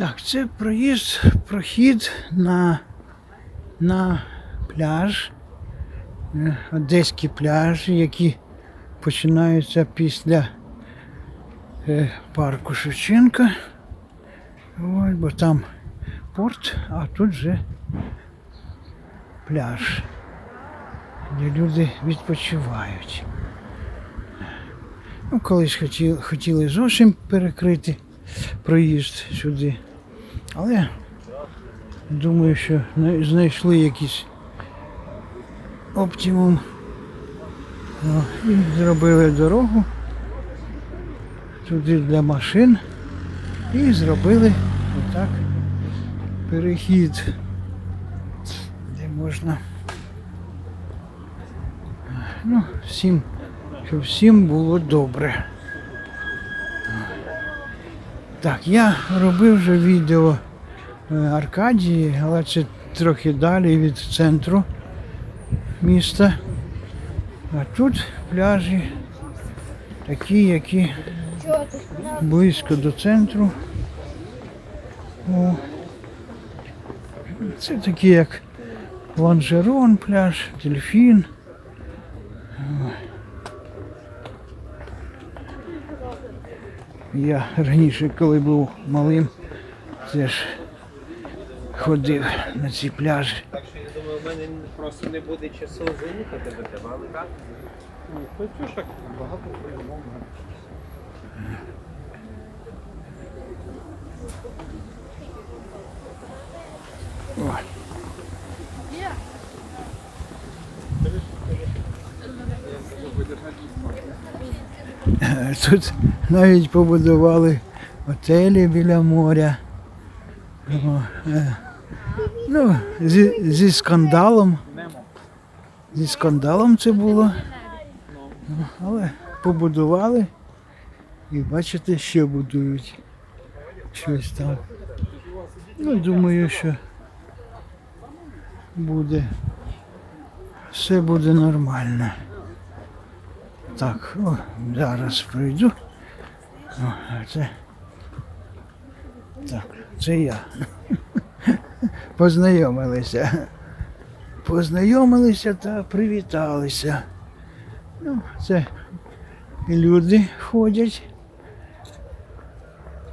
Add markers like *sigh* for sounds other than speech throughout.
Так, це проїзд, прохід на, на пляж. Е, Одеські пляжі, які починаються після е, парку Шевченка. Ось, бо там порт, а тут же пляж, де люди відпочивають. Ну, колись хотіли, хотіли зовсім перекрити проїзд сюди. Але думаю, що знайшли якийсь оптимум. Ну, і зробили дорогу туди для машин і зробили отак перехід, де можна. Ну, всім, щоб всім було добре. Так, я робив вже відео Аркадії, але це трохи далі від центру міста. А тут пляжі такі, які близько до центру. Це такі як Ланжерон пляж, дельфін. Я раніше, коли був малим, теж ходив на ці пляжі. Так що я думаю, в мене просто не буде часу заїхати до тебе, але так? Ну, чого так багато приймов? О. Тут навіть побудували готелі біля моря. О, е, Ну, зі, зі скандалом. Зі скандалом це було. Ну, Але побудували і бачите, ще будують щось там. Ну, думаю, що буде. Все буде нормально. Так, о, зараз прийду. О, це. Так, це я. *laughs* Познайомилися. Познайомилися та привіталися. Ну, це люди ходять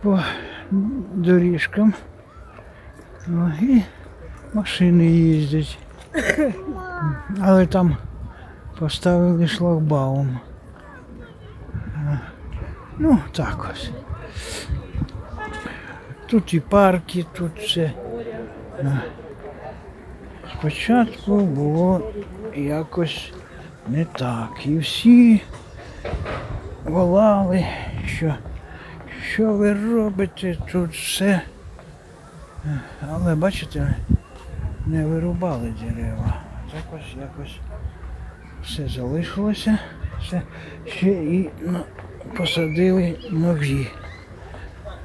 по доріжкам. О, і машини їздять. Але там поставили шлагбаум. Ну, так ось. Тут і парки, тут все. Спочатку було якось не так. І всі волали, що, що ви робите тут все. Але бачите, не вирубали дерева. Так ось якось все залишилося. Все ще і ну, посадили нові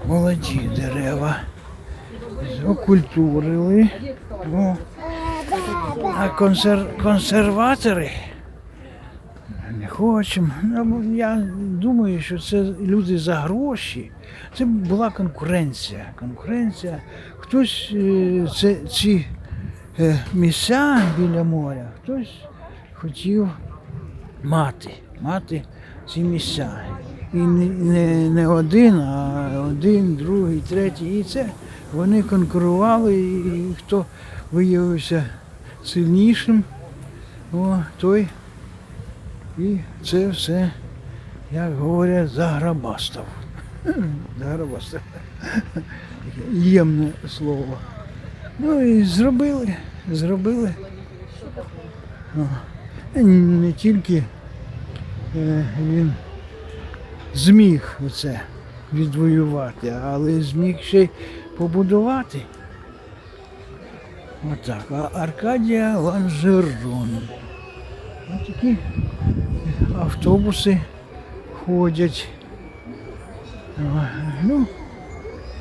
молоді дерева. Окультурили. Ну, а консер... консерватори не хочемо. Ну, Я думаю, що це люди за гроші. Це була конкуренція. Конкуренція. Хтось е, це, ці е, місця біля моря, хтось хотів мати, мати ці місця. І не, не, один, а один, другий, третій. І це вони конкурували, і хто виявився сильнішим, о, той і це все, як говорять, заграбастав. *laughs* Заграбастав. Ємне слово. Ну і зробили, зробили. О, Не тільки е, він зміг оце відвоювати, але зміг ще й побудувати. Отак. А Аркадія Ланжерон. Ось такі автобуси ходять. Ну,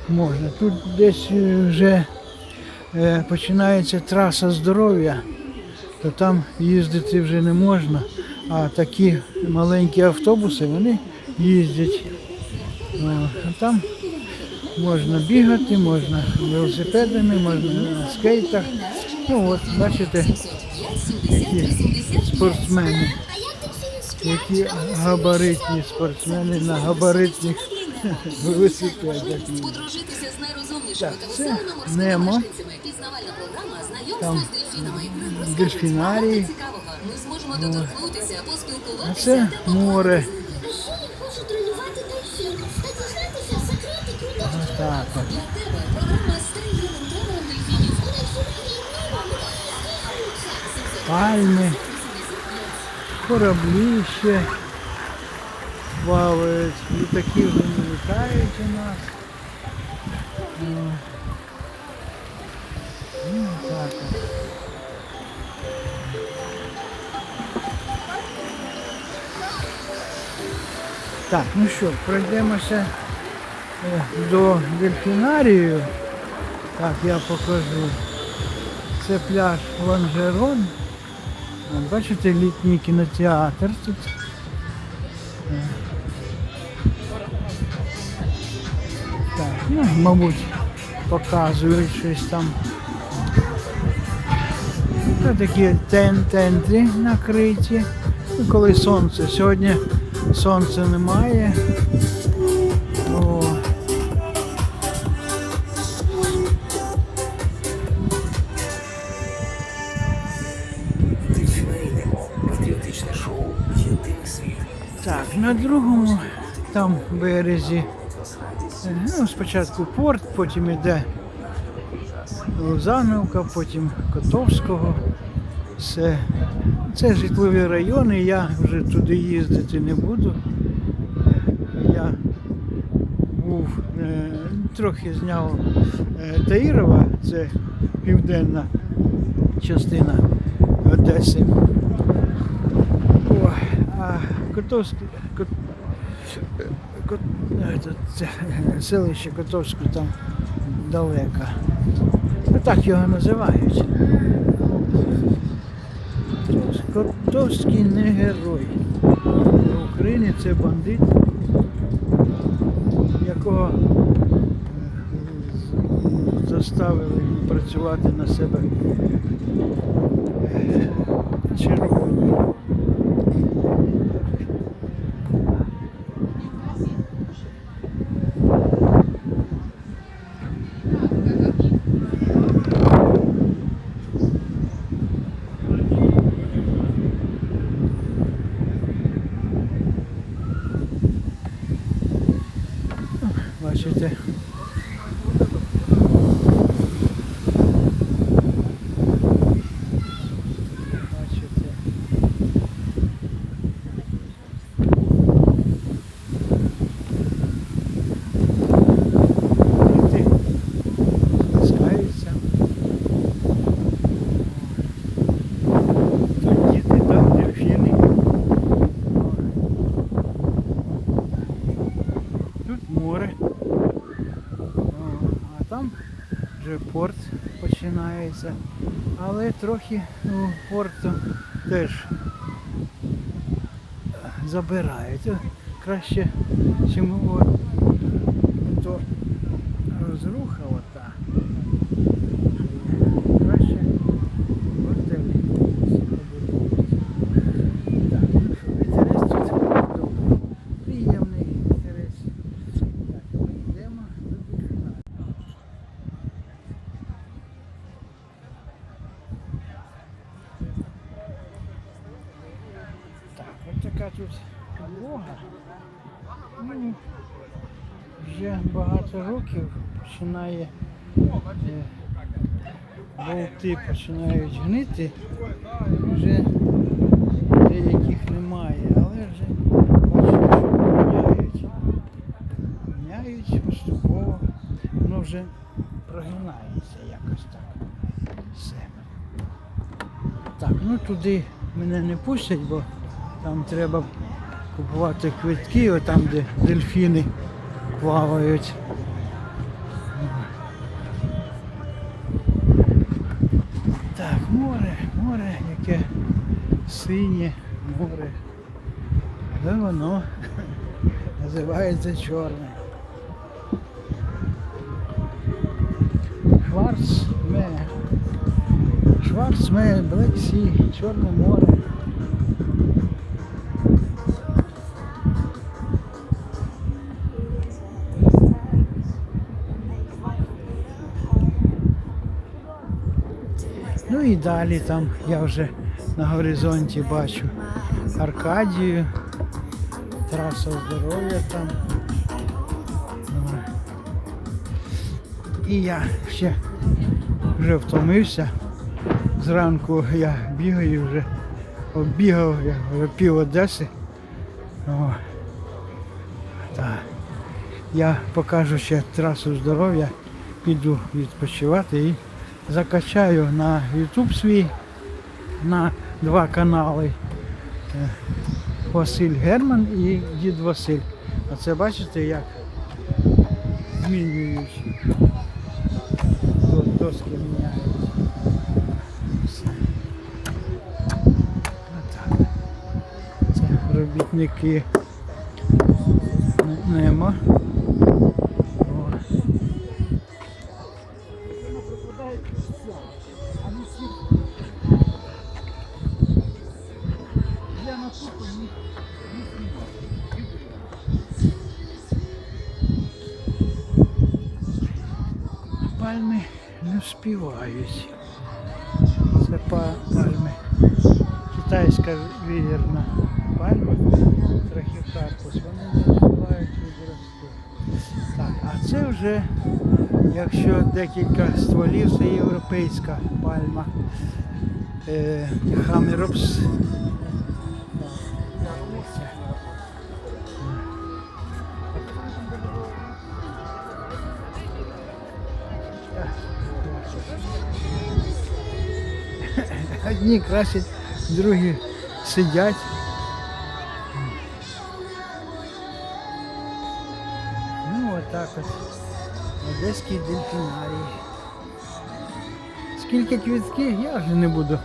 можна. Тут десь вже е, починається траса здоров'я, то там їздити вже не можна. А такі маленькі автобуси, вони їздять. О, там Можна бігати, можна велосипедами, можна на скейтах. Ну от, бачите, які спортсмени, які габаритні спортсмени на габаритних *laughs* велосипедах. Так, та це Немо. Там доторкнутися, А це море. Хочу тренувати дельфін та дізнатися секрети крутого Так от. Для тебе програма з тренером тренером дельфінів. пальми, кораблі ще плавають, літаки вже не літають у нас. Ну, так. Так, ну що, пройдемося до дельфінарію. Так, я покажу. Це пляж Ланжерон. Бачите, літній кінотеатр тут. Так, ну, мабуть, показують щось там. Це такі тен тенти накриті. Ну, коли сонце. Сьогодні сонця немає. На другому там березі. Ну, спочатку порт, потім іде Лузановка, потім Котовського. Все. Це житлові райони, я вже туди їздити не буду. Я був, е, трохи зняв е, Таїрова, це південна частина Одеси. Котовський, Кот, Кот, е, це, селище Котовське там далеко. Ну, так його називають. Котовський не герой. В Україні це бандит, якого е, заставили працювати на себе е, червоні. Бачите. Бачите. Діти стискаються. Тут діти, там дельфіни. Тут море. О, А там вже порт починається. Але трохи ну, порту теж забирають. Краще, чим то розруха ота. Краще готелі. Так, ну що, вітерець тут добрий. Приємний вітерець. Так, ми йдемо до дельфінарію. Так, от така тут підлога. Ну, вже багато років починає е, болти починають гнити. Вже деяких немає, але вже бачите, що міняють. Міняють поступово. Воно вже прогинається якось так. Все. Так, ну туди мене не пустять, бо там треба купувати квитки, отам, де дельфіни плавають. Так, море, море, яке синє море. Але воно *laughs* називається чорне. Шварцме. Шварцме, Sea, Чорне море. Ну і далі там я вже на горизонті бачу Аркадію, траса здоров'я там. І я ще вже втомився. Зранку я бігаю вже, оббігав я вже пів Одеси. О. Так. Я покажу ще трасу здоров'я, піду відпочивати і закачаю на YouTube свій на два канали. Е, Василь Герман і дід Василь. А це бачите, як змінюють. Доски міняють. Це робітники Не- нема. Пальми не співають. Це пальми. Китайська вірна пальма. Трахікарпус. Вони не співають відрости. Так, а це вже, якщо декілька стволів, це європейська пальма. Е, Хамеропс. Одні красять, другі сидять. Ну отак от. Одеський дельфінарій. Скільки квітків, я вже не буду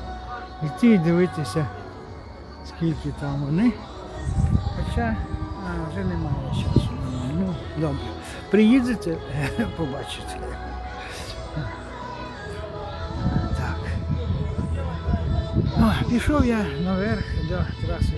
йти і дивитися, скільки там вони. Хоча а, вже немає часу. Ну, добре. Приїдете, *laughs* побачите. Пішов я наверх до траси.